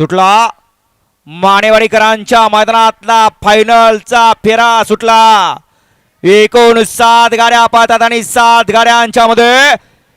सुटला. मानेवाडीकरांच्या मैदानातला फायनलचा फेरा सुटला. एकूण सात गाड्या पाहतात आणि सात गाड्यांच्या मध्ये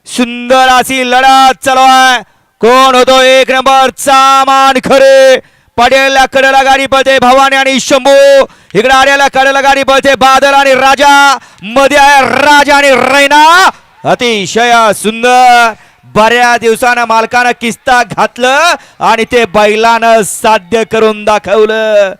सुंदर अशी लढत चालू आहे. कोण होतो एक नंबरचा मान खरे. पडेलला कडेला गाडी पळते भवानी आणि शंभू. इकडे आड्याला कडेला गाडी पळते बादल आणि राजा. मध्ये आहे राजा आणि रैना. अतिशय सुंदर. बऱ्या दिवसानं मालकानं किस्ता घातलं आणि ते बैलानं साध्य करून दाखवलं.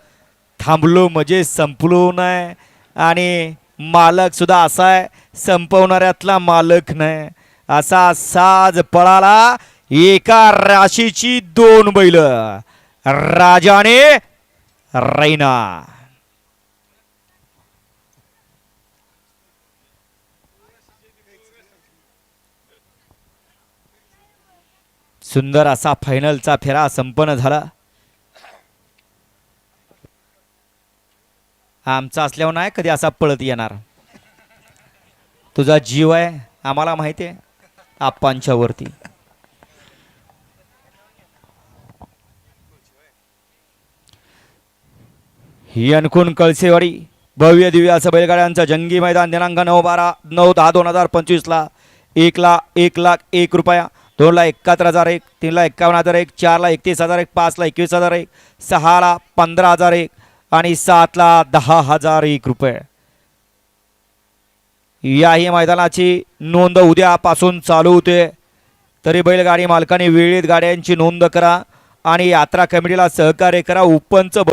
थांबलो म्हणजे संपलो नाही. आणि मालक सुद्धा असा आहे संपवणाऱ्यातला मालक नाही. असा साज पळाला. एका राशीची दोन बैल. राजाने रैना. सुंदर असा फायनलचा फेरा संपन्न झाला. आमचा असल्यावर नाही कधी असा पळत येणार. तुझा जीव आहे आम्हाला माहिती आहे आप्पांच्या वरती. ही अनकून कळसेवाडी भव्य दिव्य असं बैलगाड्यांचं जंगी मैदान दिनांक नऊ बारा नऊ दहा दोन हजार पंचवीसला एक लाख एक लाख एक रुपया दोन लाख एकाहत्तर हजार एक तीन लाख एक्कावन्न हजार एक चारला एकतीस हजार एक पाचला एकवीस हजार एक सहाला पंधरा हजार एक आणि सातला दहा हजार एक रुपये. याही मैदानाची नोंद उद्यापासून चालू होते. तरी बैलगाडी मालकाने वेळेत गाड्यांची नोंद करा आणि यात्रा कमिटीला सहकार्य करा. उपंच भविष्य